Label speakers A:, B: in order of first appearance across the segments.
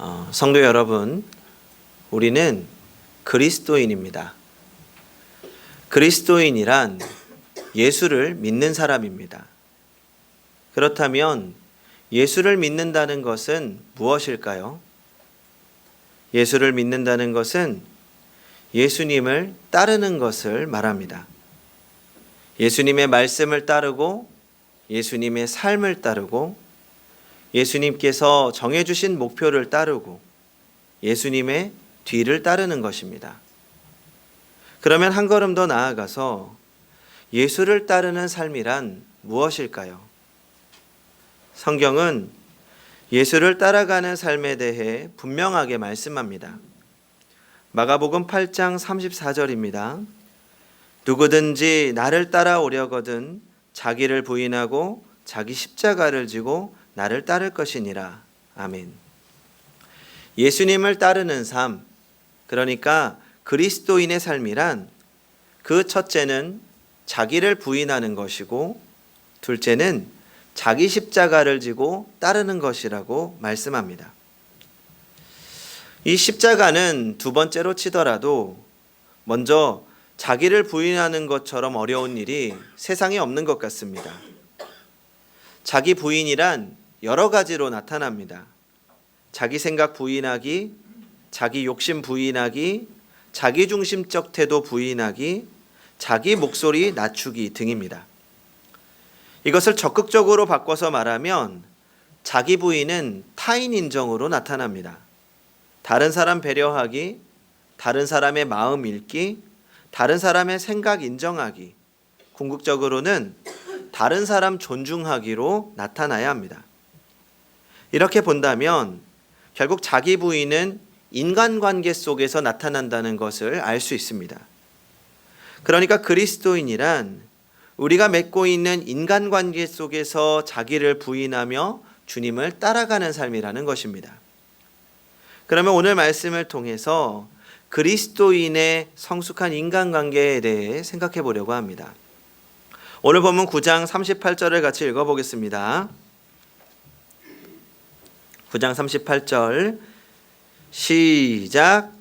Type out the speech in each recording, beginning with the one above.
A: 어, 성도 여러분, 우리는 그리스도인입니다. 그리스도인이란 예수를 믿는 사람입니다. 그렇다면 예수를 믿는다는 것은 무엇일까요? 예수를 믿는다는 것은 예수님을 따르는 것을 말합니다. 예수님의 말씀을 따르고 예수님의 삶을 따르고 예수님께서 정해주신 목표를 따르고 예수님의 뒤를 따르는 것입니다. 그러면 한 걸음 더 나아가서 예수를 따르는 삶이란 무엇일까요? 성경은 예수를 따라가는 삶에 대해 분명하게 말씀합니다. 마가복음 8장 34절입니다. 누구든지 나를 따라오려거든 자기를 부인하고 자기 십자가를 지고 나를 따를 것이니라. 아멘. 예수님을 따르는 삶, 그러니까 그리스도인의 삶이란 그 첫째는 자기를 부인하는 것이고 둘째는 자기 십자가를 지고 따르는 것이라고 말씀합니다. 이 십자가는 두 번째로 치더라도 먼저 자기를 부인하는 것처럼 어려운 일이 세상에 없는 것 같습니다. 자기 부인이란 여러 가지로 나타납니다. 자기 생각 부인하기, 자기 욕심 부인하기, 자기 중심적 태도 부인하기, 자기 목소리 낮추기 등입니다. 이것을 적극적으로 바꿔서 말하면 자기 부인은 타인 인정으로 나타납니다. 다른 사람 배려하기, 다른 사람의 마음 읽기, 다른 사람의 생각 인정하기, 궁극적으로는 다른 사람 존중하기로 나타나야 합니다. 이렇게 본다면 결국 자기 부인은 인간관계 속에서 나타난다는 것을 알 수 있습니다. 그러니까 그리스도인이란 우리가 맺고 있는 인간관계 속에서 자기를 부인하며 주님을 따라가는 삶이라는 것입니다. 그러면 오늘 말씀을 통해서 그리스도인의 성숙한 인간관계에 대해 생각해 보려고 합니다. 오늘 본문 9장 38절을 같이 읽어보겠습니다. 9장 38절 시작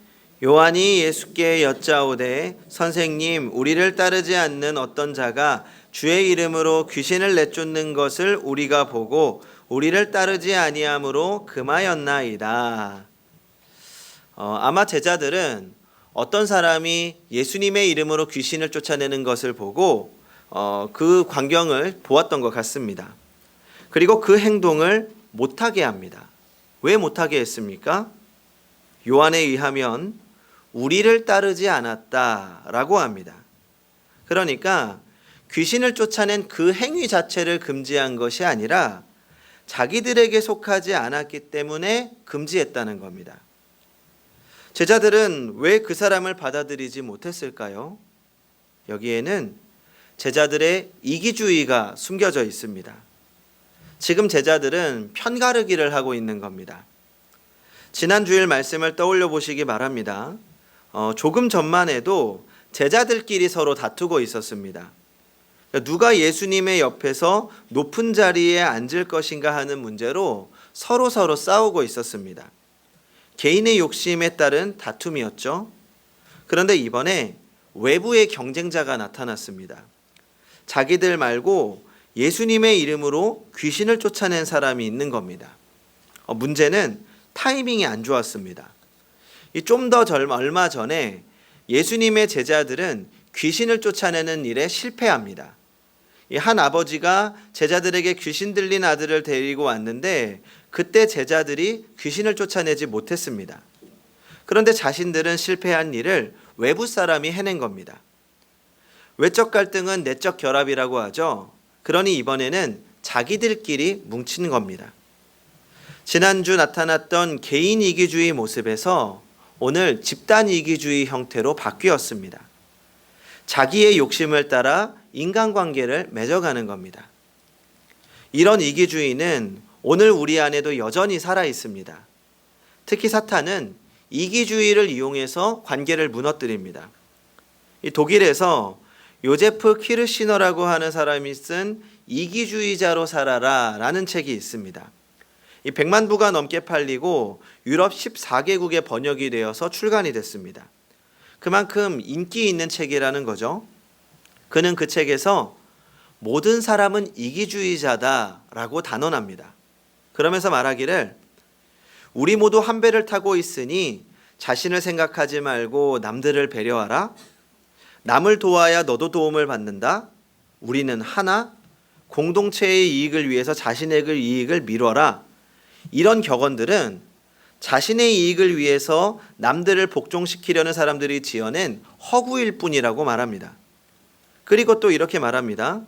A: 요한이 예수께 여짜오되 선생님 우리를 따르지 않는 어떤 자가 주의 이름으로 귀신을 내쫓는 것을 우리가 보고 우리를 따르지 아니함으로 금하였나이다. 어, 아마 제자들은 어떤 사람이 예수님의 이름으로 귀신을 쫓아내는 것을 보고 어, 그 광경을 보았던 것 같습니다. 그리고 그 행동을 못하게 합니다. 왜 못하게 했습니까? 요한에 의하면 우리를 따르지 않았다라고 합니다. 그러니까 귀신을 쫓아낸 그 행위 자체를 금지한 것이 아니라 자기들에게 속하지 않았기 때문에 금지했다는 겁니다. 제자들은 왜 그 사람을 받아들이지 못했을까요? 여기에는 제자들의 이기주의가 숨겨져 있습니다. 지금 제자들은 편가르기를 하고 있는 겁니다. 지난 주일 말씀을 떠올려 보시기 바랍니다. 어, 조금 전만 해도 제자들끼리 서로 다투고 있었습니다. 그러니까 누가 예수님의 옆에서 높은 자리에 앉을 것인가 하는 문제로 서로 서로 싸우고 있었습니다. 개인의 욕심에 따른 다툼이었죠. 그런데 이번에 외부의 경쟁자가 나타났습니다. 자기들 말고 예수님의 이름으로 귀신을 쫓아낸 사람이 있는 겁니다. 어, 문제는 타이밍이 안 좋았습니다. 좀 더 얼마 전에 예수님의 제자들은 귀신을 쫓아내는 일에 실패합니다. 한 아버지가 제자들에게 귀신 들린 아들을 데리고 왔는데 그때 제자들이 귀신을 쫓아내지 못했습니다. 그런데 자신들은 실패한 일을 외부 사람이 해낸 겁니다. 외적 갈등은 내적 결합이라고 하죠. 그러니 이번에는 자기들끼리 뭉친 겁니다. 지난주 나타났던 개인 이기주의 모습에서 오늘 집단 이기주의 형태로 바뀌었습니다. 자기의 욕심을 따라 인간관계를 맺어가는 겁니다. 이런 이기주의는 오늘 우리 안에도 여전히 살아 있습니다. 특히 사탄은 이기주의를 이용해서 관계를 무너뜨립니다. 독일에서 요제프 키르시너라고 하는 사람이 쓴 이기주의자로 살아라 라는 책이 있습니다. 이 100만 부가 넘게 팔리고 유럽 14개국에 번역이 되어서 출간이 됐습니다. 그만큼 인기 있는 책이라는 거죠. 그는 그 책에서 모든 사람은 이기주의자다라고 단언합니다. 그러면서 말하기를 우리 모두 한 배를 타고 있으니 자신을 생각하지 말고 남들을 배려하라. 남을 도와야 너도 도움을 받는다. 우리는 하나 공동체의 이익을 위해서 자신의 그 이익을 미뤄라. 이런 격언들은 자신의 이익을 위해서 남들을 복종시키려는 사람들이 지어낸 허구일 뿐이라고 말합니다. 그리고 또 이렇게 말합니다.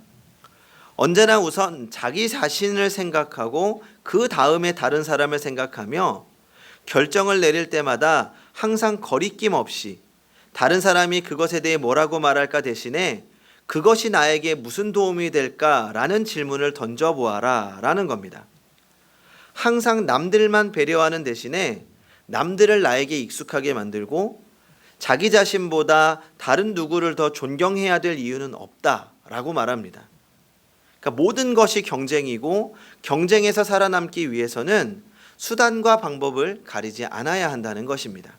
A: 언제나 우선 자기 자신을 생각하고 그 다음에 다른 사람을 생각하며 결정을 내릴 때마다 항상 거리낌 없이 다른 사람이 그것에 대해 뭐라고 말할까 대신에 그것이 나에게 무슨 도움이 될까라는 질문을 던져보아라 라는 겁니다. 항상 남들만 배려하는 대신에 남들을 나에게 익숙하게 만들고 자기 자신보다 다른 누구를 더 존경해야 될 이유는 없다 라고 말합니다. 그러니까 모든 것이 경쟁이고 경쟁에서 살아남기 위해서는 수단과 방법을 가리지 않아야 한다는 것입니다.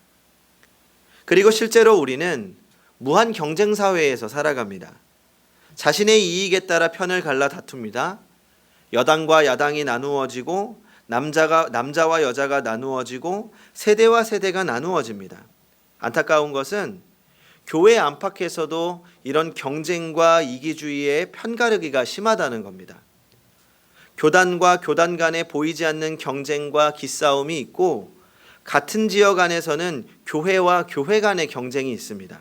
A: 그리고 실제로 우리는 무한 경쟁 사회에서 살아갑니다. 자신의 이익에 따라 편을 갈라 다툽니다. 여당과 야당이 나누어지고 남자가 남자와 여자가 나누어지고 세대와 세대가 나누어집니다. 안타까운 것은 교회 안팎에서도 이런 경쟁과 이기주의의 편가르기가 심하다는 겁니다. 교단과 교단 간에 보이지 않는 경쟁과 기싸움이 있고 같은 지역 안에서는 교회와 교회 간의 경쟁이 있습니다.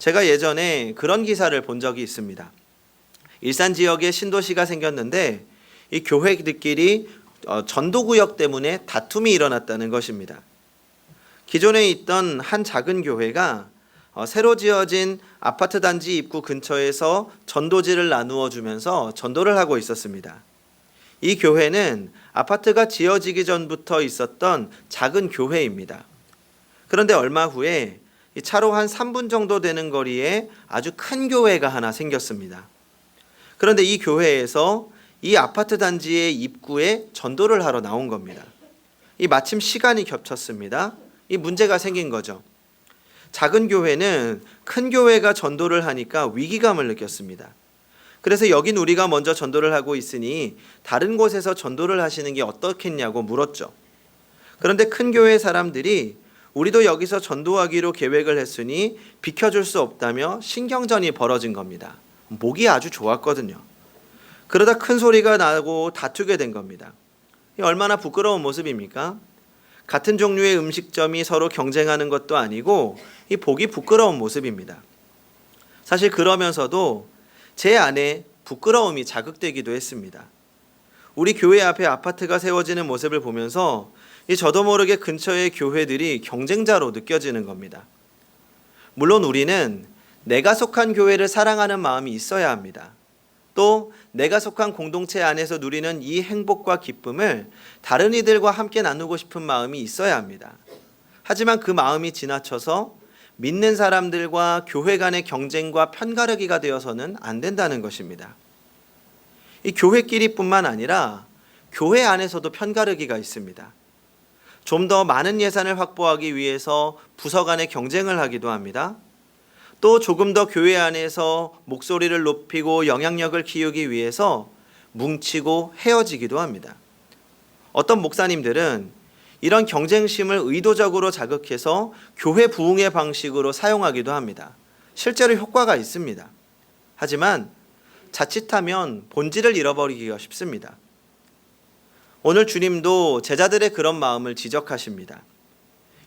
A: 제가 예전에 그런 기사를 본 적이 있습니다. 일산 지역에 신도시가 생겼는데 이 교회들끼리 어, 전도구역 때문에 다툼이 일어났다는 것입니다. 기존에 있던 한 작은 교회가 어, 새로 지어진 아파트 단지 입구 근처에서 전도지를 나누어 주면서 전도를 하고 있었습니다. 이 교회는 아파트가 지어지기 전부터 있었던 작은 교회입니다. 그런데 얼마 후에 이 차로 한 3분 정도 되는 거리에 아주 큰 교회가 하나 생겼습니다. 그런데 이 교회에서 이 아파트 단지의 입구에 전도를 하러 나온 겁니다. 이 마침 시간이 겹쳤습니다. 이 문제가 생긴 거죠. 작은 교회는 큰 교회가 전도를 하니까 위기감을 느꼈습니다. 그래서 여긴 우리가 먼저 전도를 하고 있으니 다른 곳에서 전도를 하시는 게 어떻겠냐고 물었죠. 그런데 큰 교회 사람들이 우리도 여기서 전도하기로 계획을 했으니 비켜줄 수 없다며 신경전이 벌어진 겁니다. 목이 아주 좋았거든요. 그러다 큰 소리가 나고 다투게 된 겁니다. 얼마나 부끄러운 모습입니까? 같은 종류의 음식점이 서로 경쟁하는 것도 아니고 이 보기 부끄러운 모습입니다. 사실 그러면서도 제 안에 부끄러움이 자극되기도 했습니다. 우리 교회 앞에 아파트가 세워지는 모습을 보면서 이 저도 모르게 근처의 교회들이 경쟁자로 느껴지는 겁니다. 물론 우리는 내가 속한 교회를 사랑하는 마음이 있어야 합니다. 또 내가 속한 공동체 안에서 누리는 이 행복과 기쁨을 다른 이들과 함께 나누고 싶은 마음이 있어야 합니다. 하지만 그 마음이 지나쳐서 믿는 사람들과 교회 간의 경쟁과 편가르기가 되어서는 안 된다는 것입니다. 이 교회끼리뿐만 아니라 교회 안에서도 편가르기가 있습니다. 좀 더 많은 예산을 확보하기 위해서 부서 간의 경쟁을 하기도 합니다. 또 조금 더 교회 안에서 목소리를 높이고 영향력을 키우기 위해서 뭉치고 헤어지기도 합니다. 어떤 목사님들은 이런 경쟁심을 의도적으로 자극해서 교회 부흥의 방식으로 사용하기도 합니다. 실제로 효과가 있습니다. 하지만 자칫하면 본질을 잃어버리기가 쉽습니다. 오늘 주님도 제자들의 그런 마음을 지적하십니다.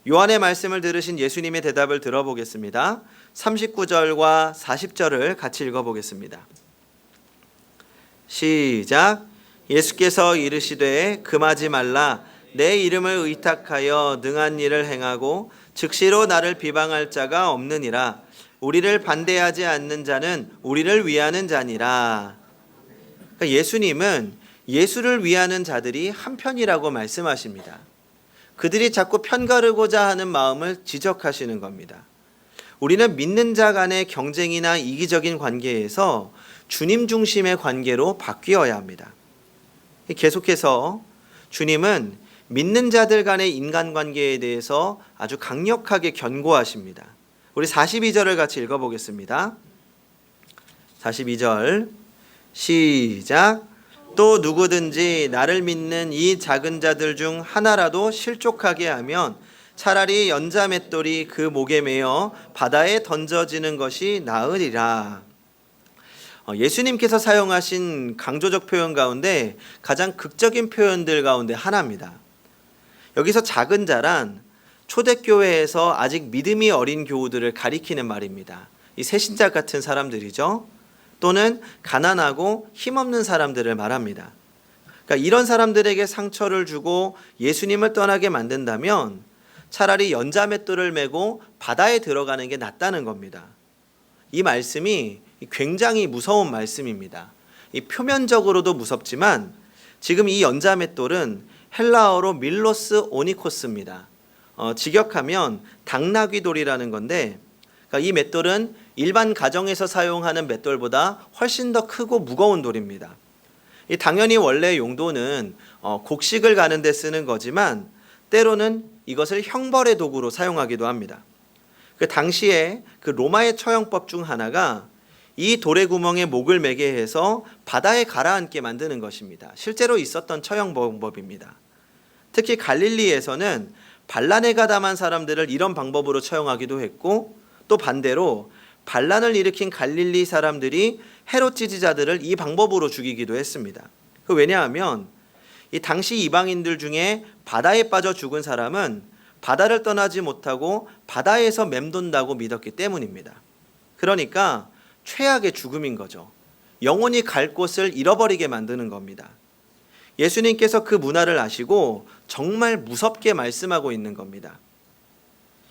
A: 요한의 말씀을 들으신 예수님의 대답을 들어보겠습니다. 39절과 40절을 같이 읽어보겠습니다. 시작. 예수께서 이르시되 금하지 말라 내 이름을 의탁하여 능한 일을 행하고 즉시로 나를 비방할 자가 없느니라 우리를 반대하지 않는 자는 우리를 위하는 자니라. 그러니까 예수님은 예수를 위하는 자들이 한편이라고 말씀하십니다. 그들이 자꾸 편가르고자 하는 마음을 지적하시는 겁니다. 우리는 믿는 자 간의 경쟁이나 이기적인 관계에서 주님 중심의 관계로 바뀌어야 합니다. 계속해서 주님은 믿는 자들 간의 인간관계에 대해서 아주 강력하게 견고하십니다. 우리 42절을 같이 읽어보겠습니다. 42절 시작 또 누구든지 나를 믿는 이 작은 자들 중 하나라도 실족하게 하면 차라리 연자 맷돌이 그 목에 매어 바다에 던져지는 것이 나으리라. 어, 예수님께서 사용하신 강조적 표현 가운데 가장 극적인 표현들 가운데 하나입니다. 여기서 작은 자란 초대교회에서 아직 믿음이 어린 교우들을 가리키는 말입니다. 이 새신자 같은 사람들이죠. 또는 가난하고 힘없는 사람들을 말합니다. 그러니까 이런 사람들에게 상처를 주고 예수님을 떠나게 만든다면 차라리 연자맷돌을 메고 바다에 들어가는 게 낫다는 겁니다. 이 말씀이 굉장히 무서운 말씀입니다. 이 표면적으로도 무섭지만 지금 이 연자맷돌은 헬라어로 밀로스 오니코스입니다. 어, 직역하면 당나귀돌이라는 건데 그러니까 이 맷돌은 일반 가정에서 사용하는 맷돌보다 훨씬 더 크고 무거운 돌입니다. 이 당연히 원래 용도는 어, 곡식을 가는 데 쓰는 거지만 때로는 이것을 형벌의 도구로 사용하기도 합니다. 그 당시에 그 로마의 처형법 중 하나가 이 돌의 구멍에 목을 매게 해서 바다에 가라앉게 만드는 것입니다. 실제로 있었던 처형 방법입니다. 특히 갈릴리에서는 반란에 가담한 사람들을 이런 방법으로 처형하기도 했고 또 반대로 반란을 일으킨 갈릴리 사람들이 헤롯 지지자들을 이 방법으로 죽이기도 했습니다. 그 왜냐하면 이 당시 이방인들 중에 바다에 빠져 죽은 사람은 바다를 떠나지 못하고 바다에서 맴돈다고 믿었기 때문입니다. 그러니까 최악의 죽음인 거죠. 영원히 갈 곳을 잃어버리게 만드는 겁니다. 예수님께서 그 문화를 아시고 정말 무섭게 말씀하고 있는 겁니다.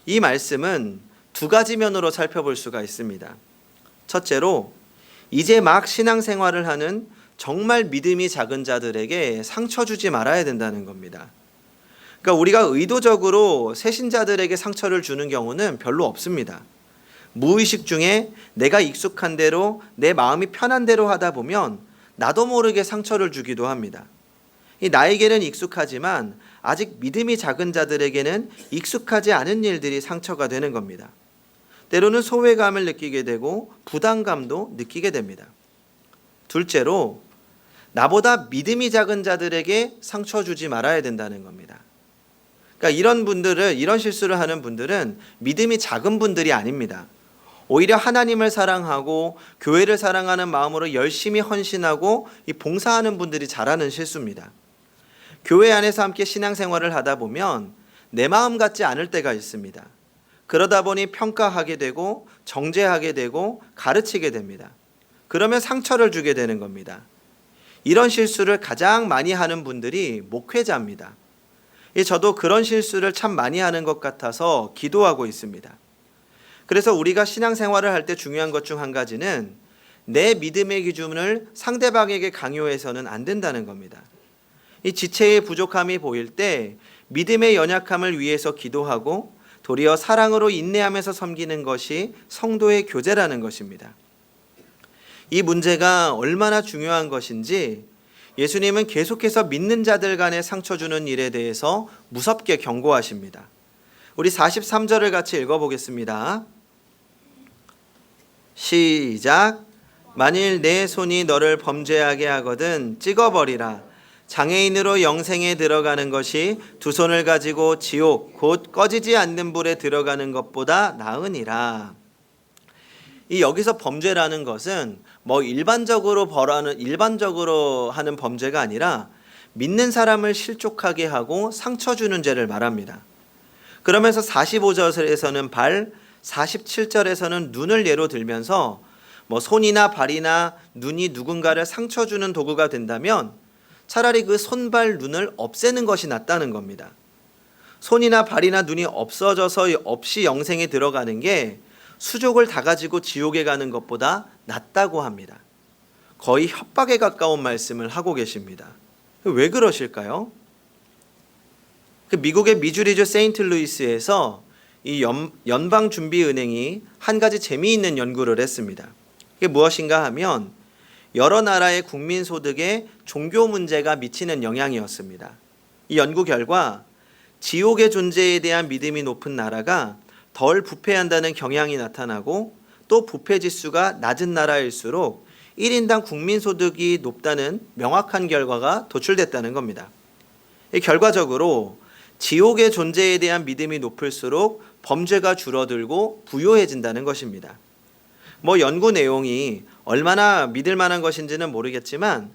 A: 이 말씀은 두 가지 면으로 살펴볼 수가 있습니다. 첫째로 이제 막 신앙생활을 하는 정말 믿음이 작은 자들에게 상처 주지 말아야 된다는 겁니다. 그러니까 우리가 의도적으로 새신자들에게 상처를 주는 경우는 별로 없습니다. 무의식 중에 내가 익숙한 대로 내 마음이 편한 대로 하다 보면 나도 모르게 상처를 주기도 합니다. 이 나에게는 익숙하지만 아직 믿음이 작은 자들에게는 익숙하지 않은 일들이 상처가 되는 겁니다. 때로는 소외감을 느끼게 되고 부담감도 느끼게 됩니다. 둘째로 나보다 믿음이 작은 자들에게 상처 주지 말아야 된다는 겁니다. 그러니까 이런 분들을 이런 실수를 하는 분들은 믿음이 작은 분들이 아닙니다. 오히려 하나님을 사랑하고 교회를 사랑하는 마음으로 열심히 헌신하고 이 봉사하는 분들이 잘하는 실수입니다. 교회 안에서 함께 신앙생활을 하다 보면 내 마음 같지 않을 때가 있습니다. 그러다 보니 평가하게 되고 정죄하게 되고 가르치게 됩니다. 그러면 상처를 주게 되는 겁니다. 이런 실수를 가장 많이 하는 분들이 목회자입니다. 저도 그런 실수를 참 많이 하는 것 같아서 기도하고 있습니다. 그래서 우리가 신앙생활을 할 때 중요한 것 중 한 가지는 내 믿음의 기준을 상대방에게 강요해서는 안 된다는 겁니다. 이 지체의 부족함이 보일 때 믿음의 연약함을 위해서 기도하고 도리어 사랑으로 인내하면서 섬기는 것이 성도의 교제라는 것입니다. 이 문제가 얼마나 중요한 것인지 예수님은 계속해서 믿는 자들 간에 상처 주는 일에 대해서 무섭게 경고하십니다. 우리 43절을 같이 읽어보겠습니다. 시작. 만일 내 손이 너를 범죄하게 하거든 찍어버리라. 장애인으로 영생에 들어가는 것이 두 손을 가지고 지옥 곧 꺼지지 않는 불에 들어가는 것보다 나으니라. 이 여기서 범죄라는 것은 뭐 일반적으로 벌하는 일반적으로 하는 범죄가 아니라 믿는 사람을 실족하게 하고 상처 주는 죄를 말합니다. 그러면서 45절에서는 발, 47절에서는 눈을 예로 들면서 뭐 손이나 발이나 눈이 누군가를 상처 주는 도구가 된다면 차라리 그 손발 눈을 없애는 것이 낫다는 겁니다. 손이나 발이나 눈이 없어져서 없이 영생에 들어가는 게 수족을 다 가지고 지옥에 가는 것보다 낫다고 합니다. 거의 협박에 가까운 말씀을 하고 계십니다. 왜 그러실까요? 그 미국의 미주리주 세인트루이스에서 이 연, 방준비은행이 한 가지 재미있는 연구를 했습니다. 그게 무엇인가 하면 여러 나라의 국민 소득에 종교 문제가 미치는 영향이었습니다. 이 연구 결과 지옥의 존재에 대한 믿음이 높은 나라가 덜 부패한다는 경향이 나타나고 또 부패 지수가 낮은 나라일수록 1인당 국민 소득이 높다는 명확한 결과가 도출됐다는 겁니다. 이 결과적으로 지옥의 존재에 대한 믿음이 높을수록 범죄가 줄어들고 부유해진다는 것입니다. 뭐 연구 내용이 얼마나 믿을 만한 것인지는 모르겠지만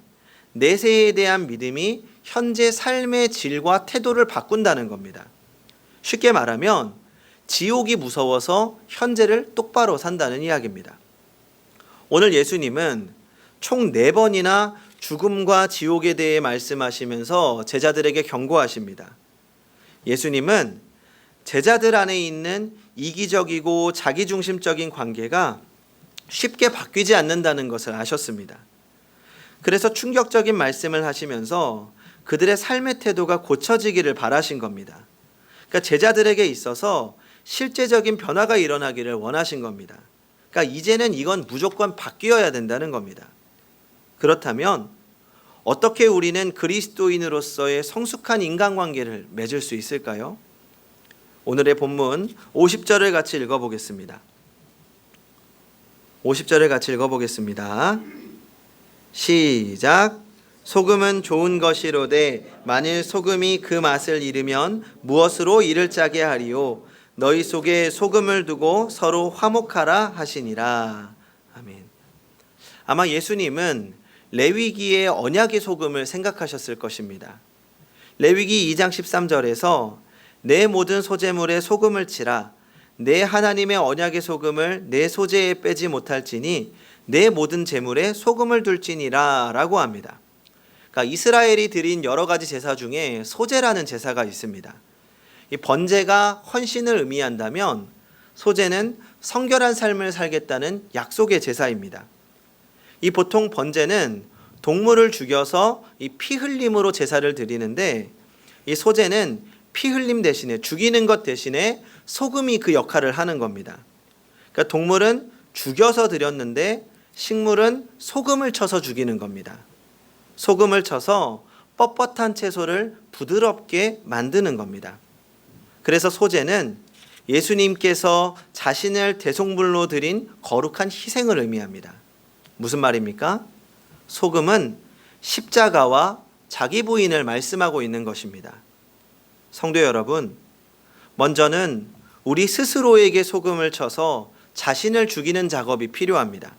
A: 내세에 대한 믿음이 현재 삶의 질과 태도를 바꾼다는 겁니다. 쉽게 말하면 지옥이 무서워서 현재를 똑바로 산다는 이야기입니다. 오늘 예수님은 총네 번이나 죽음과 지옥에 대해 말씀하시면서 제자들에게 경고하십니다. 예수님은 제자들 안에 있는 이기적이고 자기중심적인 관계가 쉽게 바뀌지 않는다는 것을 아셨습니다. 그래서 충격적인 말씀을 하시면서 그들의 삶의 태도가 고쳐지기를 바라신 겁니다. 그러니까 제자들에게 있어서 실제적인 변화가 일어나기를 원하신 겁니다. 그러니까 이제는 이건 무조건 바뀌어야 된다는 겁니다. 그렇다면 어떻게 우리는 그리스도인으로서의 성숙한 인간관계를 맺을 수 있을까요? 오늘의 본문 50절을 같이 읽어보겠습니다. 50절을 같이 읽어보겠습니다. 시작. 소금은 좋은 것이로되 만일 소금이 그 맛을 잃으면 무엇으로 이를 짜게 하리요 너희 속에 소금을 두고 서로 화목하라 하시니라. 아멘. 아마 예수님은 레위기의 언약의 소금을 생각하셨을 것입니다. 레위기 2장 13절에서 내 모든 소재물에 소금을 치라 내 하나님의 언약의 소금을 내 소재에 빼지 못할지니 내 모든 재물에 소금을 둘지니라라고 합니다. 그러니까 이스라엘이 드린 여러 가지 제사 중에 소제라는 제사가 있습니다. 이 번제가 헌신을 의미한다면 소제는 성결한 삶을 살겠다는 약속의 제사입니다. 이 보통 번제는 동물을 죽여서 이 피 흘림으로 제사를 드리는데 이 소제는 피 흘림 대신에 죽이는 것 대신에 소금이 그 역할을 하는 겁니다. 그러니까 동물은 죽여서 드렸는데 식물은 소금을 쳐서 죽이는 겁니다. 소금을 쳐서 뻣뻣한 채소를 부드럽게 만드는 겁니다. 그래서 소제는 예수님께서 자신을 대속물로 드린 거룩한 희생을 의미합니다. 무슨 말입니까? 소금은 십자가와 자기 부인을 말씀하고 있는 것입니다. 성도 여러분, 먼저는 우리 스스로에게 소금을 쳐서 자신을 죽이는 작업이 필요합니다.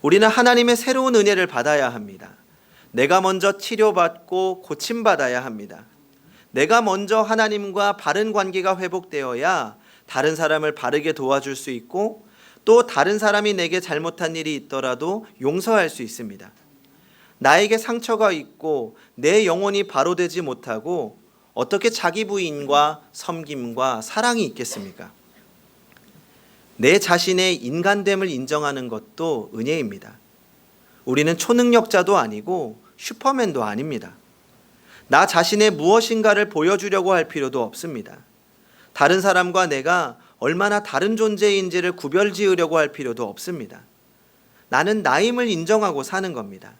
A: 우리는 하나님의 새로운 은혜를 받아야 합니다. 내가 먼저 치료받고 고침받아야 합니다. 내가 먼저 하나님과 바른 관계가 회복되어야 다른 사람을 바르게 도와줄 수 있고 또 다른 사람이 내게 잘못한 일이 있더라도 용서할 수 있습니다. 나에게 상처가 있고 내 영혼이 바로 되지 못하고 어떻게 자기 부인과 섬김과 사랑이 있겠습니까? 내 자신의 인간됨을 인정하는 것도 은혜입니다. 우리는 초능력자도 아니고 슈퍼맨도 아닙니다. 나 자신의 무엇인가를 보여주려고 할 필요도 없습니다. 다른 사람과 내가 얼마나 다른 존재인지를 구별 지으려고 할 필요도 없습니다. 나는 나임을 인정하고 사는 겁니다.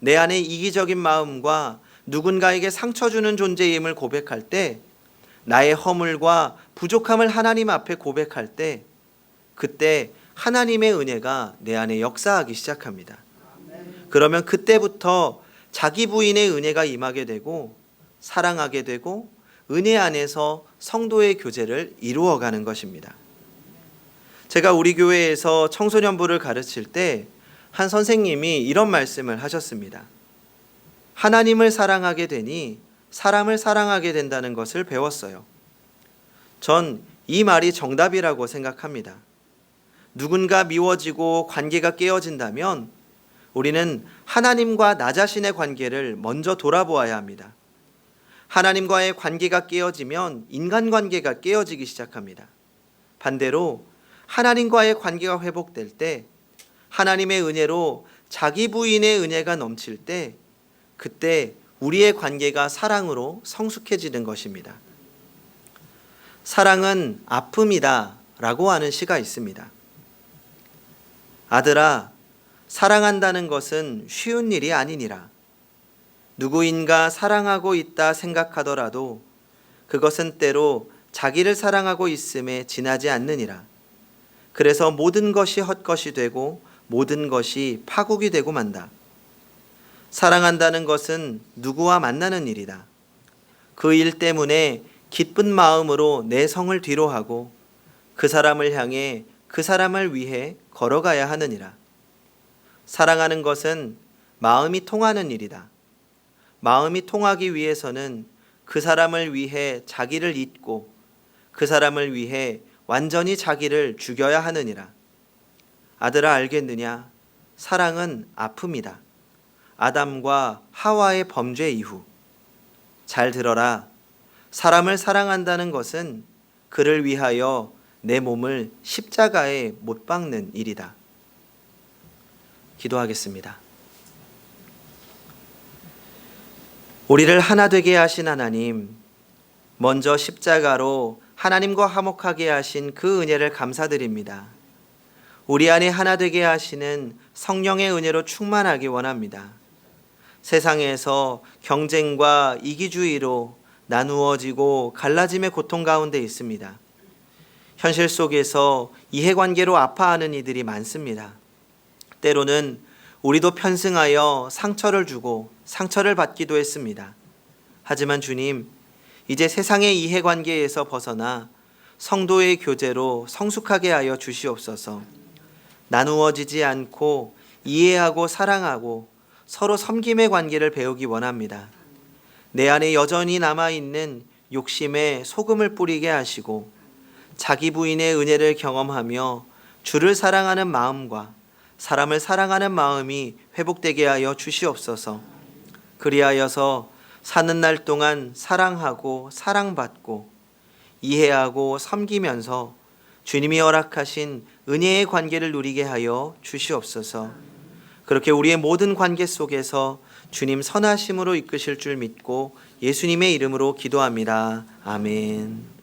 A: 내 안에 이기적인 마음과 누군가에게 상처 주는 존재임을 고백할 때 나의 허물과 부족함을 하나님 앞에 고백할 때 그때 하나님의 은혜가 내 안에 역사하기 시작합니다. 그러면 그때부터 자기 부인의 은혜가 임하게 되고 사랑하게 되고 은혜 안에서 성도의 교제를 이루어가는 것입니다. 제가 우리 교회에서 청소년부를 가르칠 때 한 선생님이 이런 말씀을 하셨습니다. 하나님을 사랑하게 되니 사람을 사랑하게 된다는 것을 배웠어요. 전 이 말이 정답이라고 생각합니다. 누군가 미워지고 관계가 깨어진다면 우리는 하나님과 나 자신의 관계를 먼저 돌아보아야 합니다. 하나님과의 관계가 깨어지면 인간관계가 깨어지기 시작합니다. 반대로 하나님과의 관계가 회복될 때 하나님의 은혜로 자기 부인의 은혜가 넘칠 때 그때 우리의 관계가 사랑으로 성숙해지는 것입니다. 사랑은 아픔이다 라고 하는 시가 있습니다. 아들아, 사랑한다는 것은 쉬운 일이 아니니라. 누구인가 사랑하고 있다 생각하더라도 그것은 때로 자기를 사랑하고 있음에 지나지 않느니라. 그래서 모든 것이 헛것이 되고 모든 것이 파국이 되고 만다. 사랑한다는 것은 누구와 만나는 일이다. 그 일 때문에 기쁜 마음으로 내 성을 뒤로하고 그 사람을 향해 그 사람을 위해 걸어가야 하느니라. 사랑하는 것은 마음이 통하는 일이다. 마음이 통하기 위해서는 그 사람을 위해 자기를 잊고 그 사람을 위해 완전히 자기를 죽여야 하느니라. 아들아 알겠느냐? 사랑은 아픔이다. 아담과 하와의 범죄 이후. 잘 들어라. 사람을 사랑한다는 것은 그를 위하여 내 몸을 십자가에 못 박는 일이다. 기도하겠습니다. 우리를 하나 되게 하신 하나님, 먼저 십자가로 하나님과 화목하게 하신 그 은혜를 감사드립니다. 우리 안에 하나 되게 하시는 성령의 은혜로 충만하기 원합니다. 세상에서 경쟁과 이기주의로 나누어지고 갈라짐의 고통 가운데 있습니다. 현실 속에서 이해관계로 아파하는 이들이 많습니다. 때로는 우리도 편승하여 상처를 주고 상처를 받기도 했습니다. 하지만 주님, 이제 세상의 이해관계에서 벗어나 성도의 교제로 성숙하게 하여 주시옵소서. 나누어지지 않고 이해하고 사랑하고 서로 섬김의 관계를 배우기 원합니다. 내 안에 여전히 남아있는 욕심에 소금을 뿌리게 하시고 자기 부인의 은혜를 경험하며 주를 사랑하는 마음과 사람을 사랑하는 마음이 회복되게 하여 주시옵소서. 그리하여서 사는 날 동안 사랑하고 사랑받고 이해하고 섬기면서 주님이 허락하신 은혜의 관계를 누리게 하여 주시옵소서. 그렇게 우리의 모든 관계 속에서 주님 선하심으로 이끄실 줄 믿고 예수님의 이름으로 기도합니다. 아멘.